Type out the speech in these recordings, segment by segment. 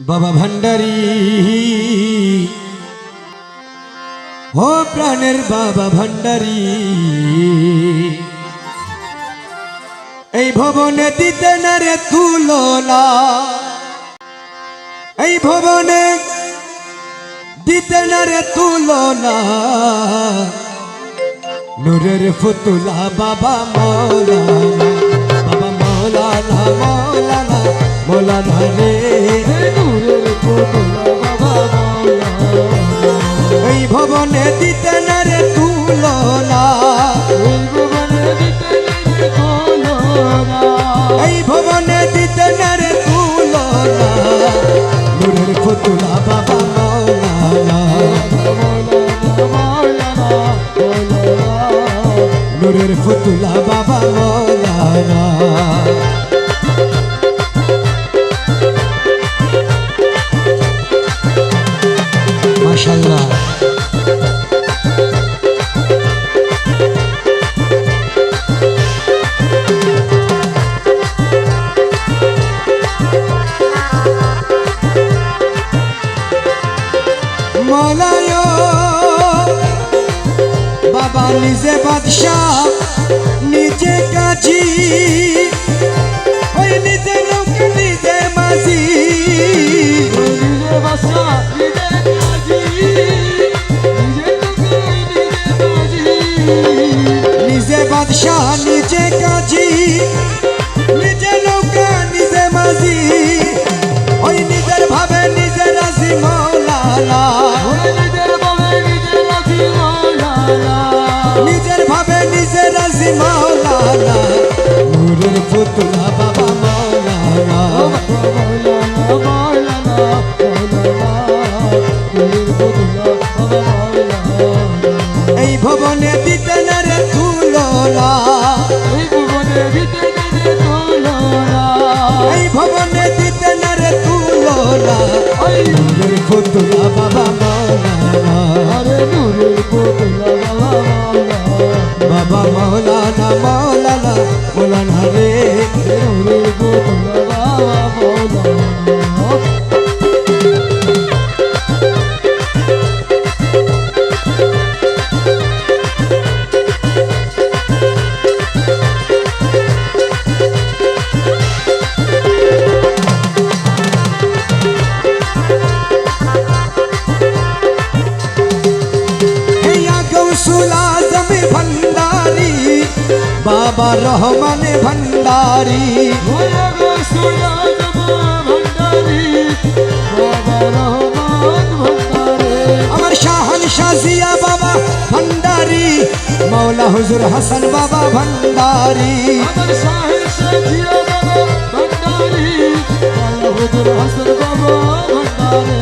বাবা ভান্ডারি। ও প্রাণের বাবা ভান্ডারি। এই ভবনে দিতে না রে তুলনা। এই ভবনে দিতে না রে তুলনা। নূরের ফুতুলা বাবা মৌলানা বাবা মৌলানা মৌলানা মৌলানা রে এই ভবনে দিতে মলায় বাবা নিজে বাদশাহ নিজে কাজী। ওই নিজে লোক নিজে মাঝি। ভাবে নিজে রাজি মৌলানা নূরের পুতুলা বাবা মৌলানা এই ভবনে দিতে না রে তুলনা এই ভবনে দিতে না রে তুলনা নূরের পুতুলা বাবা বাবা রহমান ভণ্ডারি আমার শাহান শাজিয়া বাবা ভণ্ডারি মৌলা হুজুর হাসান বাবা ভণ্ডারি আমার শাহান শাজিয়া বাবা ভণ্ডারি মৌলা হুজুর হাসান বাবা ভণ্ডারি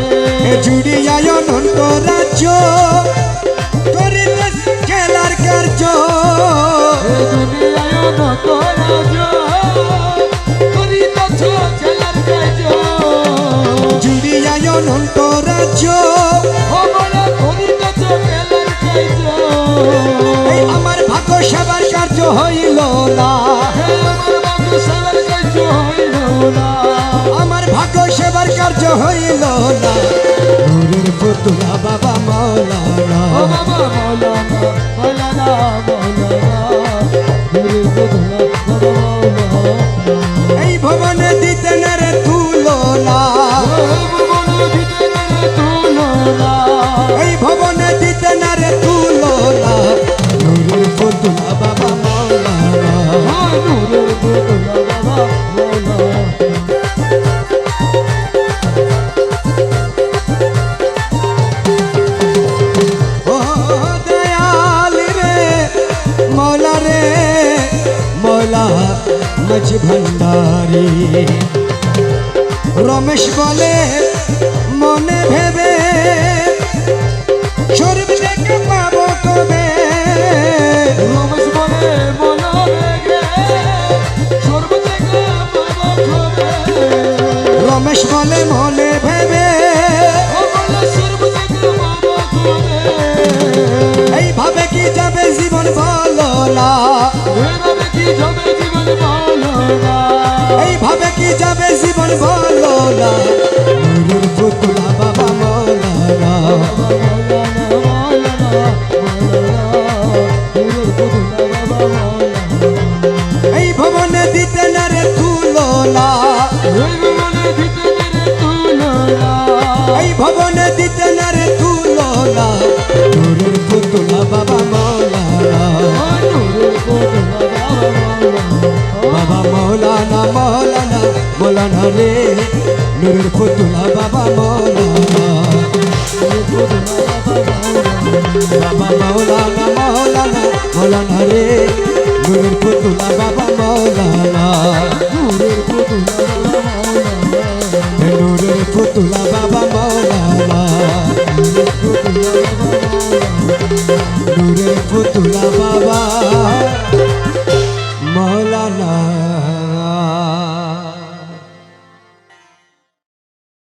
জুড়িয়ায় অনন্ত রাজ্য। করিলেন খেলার কার্য। আমরা ভাগ্য সেবার কার্য হইল না। আমার হইল না। ভাগ্য সেবার কার্য হইল না। নূরের পুতুলা বাবা মৌলানা। বাবা মৌলানা মৌলানা মৌলানা। রমেশ বলে মনে ভেবে সর্ব দেখে পাবো কবে? রমেশ বলে মনে ভেবে এইভাবে কি যাবে জীবন বলো না। এইভাবে কি যাবে জীবন বলো না? যাবে জীবন বলো না বাবা মৌলানা। মৌলানা মৌলানা রে। নূরের ফতুলা বাবা মৌলানা। বাবা মৌলানা মৌলানা মৌলানা রে। নূরের পুতুলা বাবা